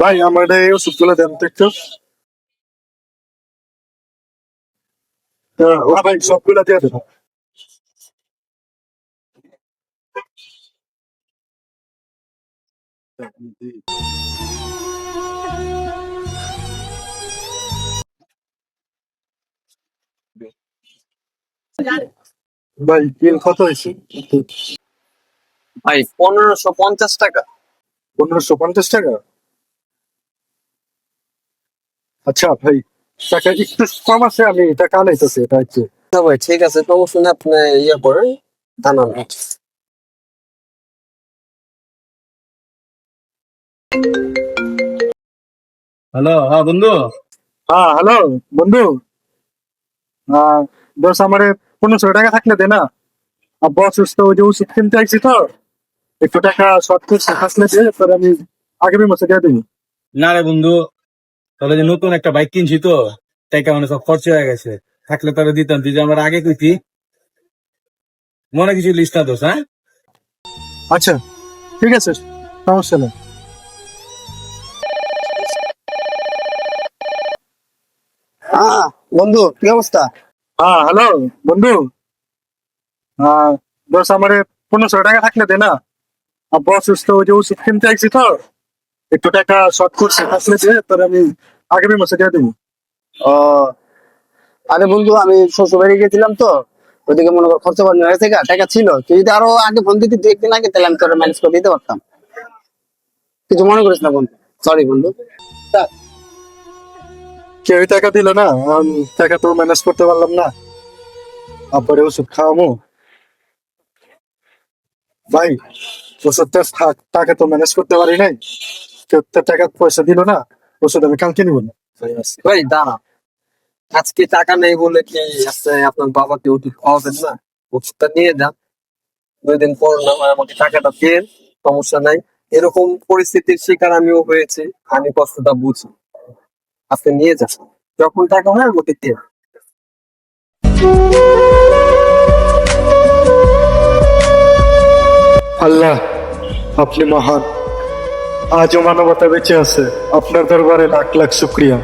ভাই আমার এই ওষুধগুলো দেন তো একটু। হ্যাঁ, ভাই সবগুলো দিয়ে দেবো ভাই বিল কত হয়েছে? ভাই পনেরোশো পঞ্চাশ টাকা। পনেরোশো পঞ্চাশ টাকা? আচ্ছা ভাই টাকা একটু কম আছে আমি টাকা আনাইতেছি এটা হচ্ছে। না ভাই ঠিক আছে সমস্যা নেই আপনি ইয়ে করেন জানান হ্যালো হ্যাঁ বন্ধু? হ্যাঁ হ্যালো বন্ধু। হ্যাঁ দোষ আমার পনেরোশো টাকা থাকলে দে না। আব্বা অসুস্থ ওই যে ওষুধ কিনতে আইছি তো একটু টাকা শর্ট করছে থাকলে দে তারপরে আমি আগামী মাসে দিয়ে দিবি। না রে বন্ধু তবে যে নতুন একটা বাইক কিনছি তো টাকা মানে সব খরচ হয়ে গেছে। থাকলে তাহলে দিতাম তুই যে আমার আগে কইতি। মনে কিছু লিস্ট না দোষ হ্যাঁ? আচ্ছা ঠিক আছে সমস্যা নেই। হ্যাঁ বন্ধু কি অবস্থা? হ্যাঁ হ্যালো বন্ধু। হ্যাঁ দোষ আমার পনেরোশো টাকা থাকলে দে না। আব্বা অসুস্থ ওই যে ওষুধ কিনতে আইছি তো। একটু টাকা শর্ট করছে দে তারপরে আমি আগামী মাসে দিয়ে দিবি। ও আরে বন্ধু আমি শ্বশুর বাড়ি গেছিলাম তো ওইদিকে মনে কর খরচা বাড়ি হয়েছে টাকা ছিল। তুই যদি আরও আগে ফোন দিতি দু একদিন আগে তাহলে আমি তোর ম্যানেজ করে দিতে পারতাম। কিছু মনে করিস না বন্ধু সরি বন্ধু। কেউ টাকা দিল না আমি টাকা তো ম্যানেজ করতে পারলাম না। তারপরে ওষুধ খাওয়ামো। ভাই ওষুধটা টাকা তো ম্যানেজ করতে পারি নাই। টাকা পয়সা দিল না ওষুধ আমি কালকে নিব না। ভাই দাঁড়া আজকে টাকা নেই বলে কি আজকে আপনার বাবাকে ওষুধ খাওয়াবেন না? ওষুধটা নিয়ে যান দুই দিন পর আমাকে টাকাটা দেন সমস্যা নাই। এরকম পরিস্থিতির শিকার আমিও হয়েছি আমি কষ্টটা বুঝি। আজকে নিয়ে যান যখন টাকা হয় আমাকে দেন। আল্লাহ আপনি মহান। আজও মানবতা বেঁচে আছে আপনার দরবারে লাখ লাখ শুক্রিয়া